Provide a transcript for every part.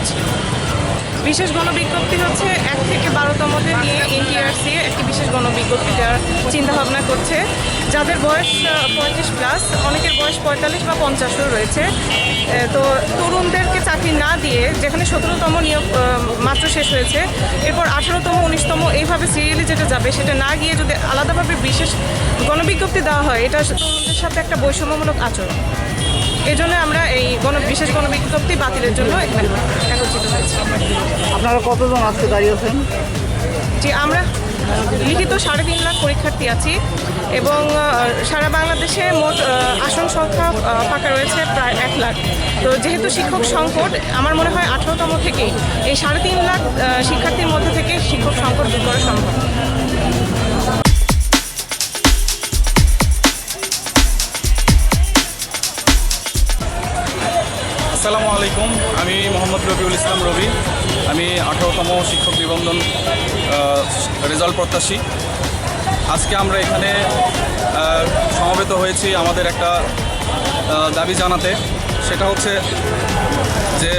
যাচ্ছে বিশেষ গণবিজ্ঞপ্তি হচ্ছে এক থেকে বারোতমদের নিয়ে এনটিআরসি একটি বিশেষ গণবিজ্ঞপ্তি দেওয়ার চিন্তাভাবনা করছে। যাদের বয়স পঁয়ত্রিশ প্লাস অনেকের বয়স পঁয়তাল্লিশ বা পঞ্চাশও রয়েছে। তো তরুণদেরকে চাকরি না দিয়ে যেখানে সতেরোতম নিয়োগ মাত্র শেষ হয়েছে, এরপর আঠারোতম, উনিশতম এইভাবে সিরিয়ালি যেটা যাবে সেটা না গিয়ে যদি আলাদাভাবে বিশেষ গণবিজ্ঞপ্তি দেওয়া হয়, এটা তরুণদের সাথে একটা বৈষম্যমূলক আচরণ। এই জন্য আমরা এই গণ, বিশেষ গণবিজ্ঞপ্তি বাতিলের জন্য একত্রিত হয়েছি। আপনারা কতজন আজকে দাঁড়িয়েছেন যে আমরা লিখিত সাড়ে তিন লাখ পরীক্ষার্থী আছি এবং সারা বাংলাদেশে মোট আসন সংখ্যা ফাঁকা রয়েছে প্রায় এক লাখ। তো যেহেতু শিক্ষক সংকট, আমার মনে হয় আঠারোতম থেকেই এই সাড়ে তিন লাখ শিক্ষার্থীর মধ্যে থেকে শিক্ষক সংকট দূর করা সম্ভব। আমি মোহাম্মদ রবিউল ইসলাম রবি। আমি আঠারোতম শিক্ষক নিবন্ধন রেজাল্ট প্রত্যাশী। আজকে আমরা এখানে সমবেত হয়েছি আমাদের একটা দাবি জানাতে। সেটা হচ্ছে যে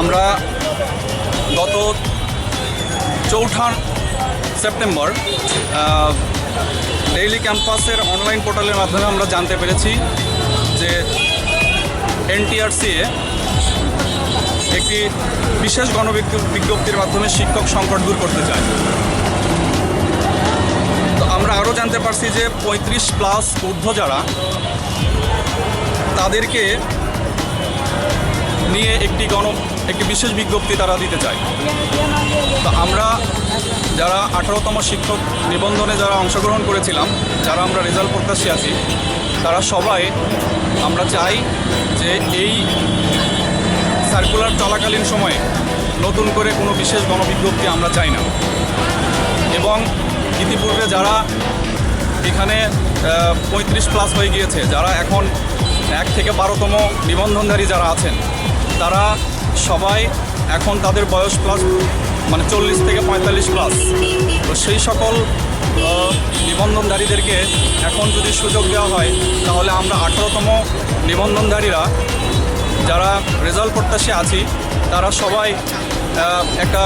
আমরা গত চৌঠা সেপ্টেম্বর ডেইলি ক্যাম্পাসের অনলাইন পোর্টালের মাধ্যমে আমরা জানতে পেরেছি যে এনটিআরসিএ একটি বিশেষ গণবিজ্ঞ- বিজ্ঞপ্তির মাধ্যমে শিক্ষক সংকট দূর করতে চায়। তো আমরা আরও জানতে পারছি যে পঁয়ত্রিশ প্লাস ঊর্ধ্ব যারা, তাদেরকে নিয়ে একটি গণ একটি বিশেষ বিজ্ঞপ্তি তারা দিতে চায়। তো আমরা যারা আঠারোতম শিক্ষক নিবন্ধনে যারা অংশগ্রহণ করেছিলাম, যারা আমরা রেজাল্ট প্রত্যাশী আছি, তারা সবাই আমরা চাই যে এই সার্কুলার চলাকালীন সময়ে নতুন করে কোনো বিশেষ গণবিজ্ঞপ্তি আমরা চাই না। এবং ইতিপূর্বে যারা এখানে পঁয়ত্রিশ প্লাস হয়ে গিয়েছে, যারা এখন এক থেকে বারোতম নিবন্ধনধারী যারা আছেন, তারা সবাই এখন তাদের বয়স প্লাস মানে চল্লিশ থেকে পঁয়তাল্লিশ প্লাস তো সেই সকল নিবন্ধনধারীদেরকে এখন যদি সুযোগ দেওয়া হয়, তাহলে আমরা আঠারোতম নিবন্ধনধারীরা যারা রেজাল্ট প্রত্যাশী আছি, তারা সবাই একটা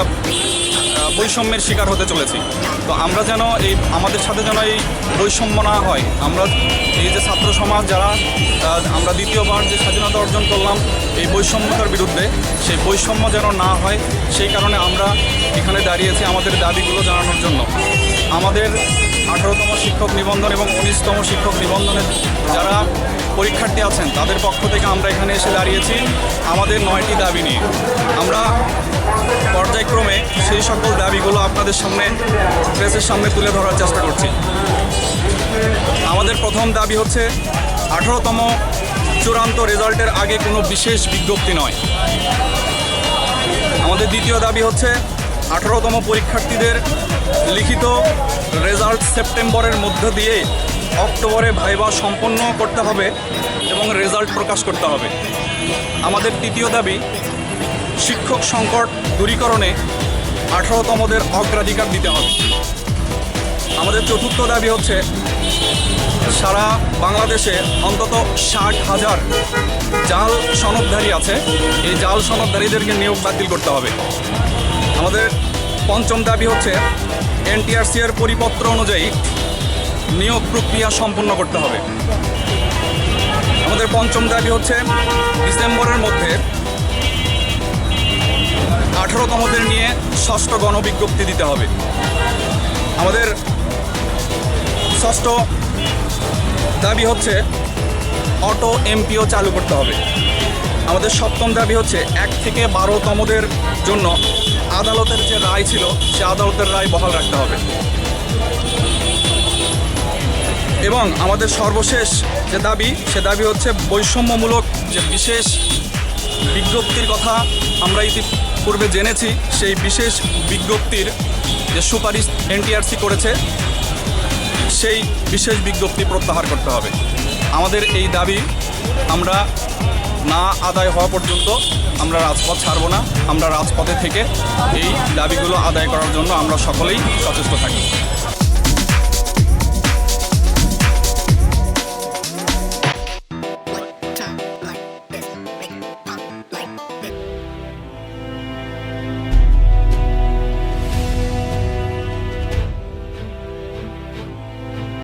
বৈষম্যের শিকার হতে চলেছি। তো আমরা যেন এই, আমাদের সাথে যেন এই বৈষম্য না হয়। আমরা এই যে ছাত্র সমাজ যারা আমরা দ্বিতীয়বার যে স্বাধীনতা অর্জন করলাম এই বৈষম্যতার বিরুদ্ধে, সেই বৈষম্য যেন না হয়, সেই কারণে আমরা এখানে দাঁড়িয়েছি আমাদের দাবিগুলো জানানোর জন্য। আমাদের আঠারোতম শিক্ষক নিবন্ধন এবং উনিশতম শিক্ষক নিবন্ধনের যারা পরীক্ষার্থী আছেন, তাদের পক্ষ থেকে আমরা এখানে এসে দাঁড়িয়েছি আমাদের নয়টি দাবি নিয়ে। আমরা পর্যায়ক্রমে সেই সকল দাবিগুলো আপনাদের সামনে প্রেসের সামনে তুলে ধরার চেষ্টা করছি। আমাদের প্রথম দাবি হচ্ছে, আঠারোতম চূড়ান্ত রেজাল্টের আগে কোনো বিশেষ বিজ্ঞপ্তি নয়। আমাদের দ্বিতীয় দাবি হচ্ছে, আঠারোতম পরীক্ষার্থীদের লিখিত রেজাল্ট সেপ্টেম্বরের মধ্য দিয়ে অক্টোবরে ভাইবা সম্পন্ন করতে হবে এবং রেজাল্ট প্রকাশ করতে হবে। আমাদের তৃতীয় দাবি, শিক্ষক সংকট দূরীকরণে আঠারোতমদের অগ্রাধিকার দিতে হবে। আমাদের চতুর্থ দাবি হচ্ছে, সারা বাংলাদেশে অন্তত ষাট হাজার জাল সনদধারী আছে। এই জাল সনদধারীদেরকে নিয়োগ বাতিল করতে হবে। আমাদের পঞ্চম দাবি হচ্ছে, এনটিআরসি এর পরিপত্র অনুযায়ী নিয়োগ প্রক্রিয়া সম্পন্ন করতে হবে। আমাদের পঞ্চম দাবি হচ্ছে ডিসেম্বরের মধ্যে আঠারোতমদের নিয়ে ষষ্ঠ গণবিজ্ঞপ্তি দিতে হবে। আমাদের ষষ্ঠ দাবি হচ্ছে অটো এমপিও চালু করতে হবে। আমাদের সপ্তম দাবি হচ্ছে এক থেকে বারোতমদের জন্য আদালতের যে রায় ছিল, সে আদালতের রায় বহাল রাখতে হবে। এবং আমাদের সর্বশেষ যে দাবি, সে দাবি হচ্ছে বৈষম্যমূলক যে বিশেষ বিজ্ঞপ্তির কথা আমরা ইতিপূর্বে জেনেছি, সেই বিশেষ বিজ্ঞপ্তির যে সুপারিশ এনটিআরসি করেছে, সেই বিশেষ বিজ্ঞপ্তি প্রত্যাহার করতে হবে। আমাদের এই দাবি আমরা না আদায় হওয়া পর্যন্ত আমরা রাজপথ ছাড়ব না। আমরা রাজপথে থেকে এই দাবিগুলো আদায় করার জন্য আমরা সকলেই সচেষ্ট থাকি।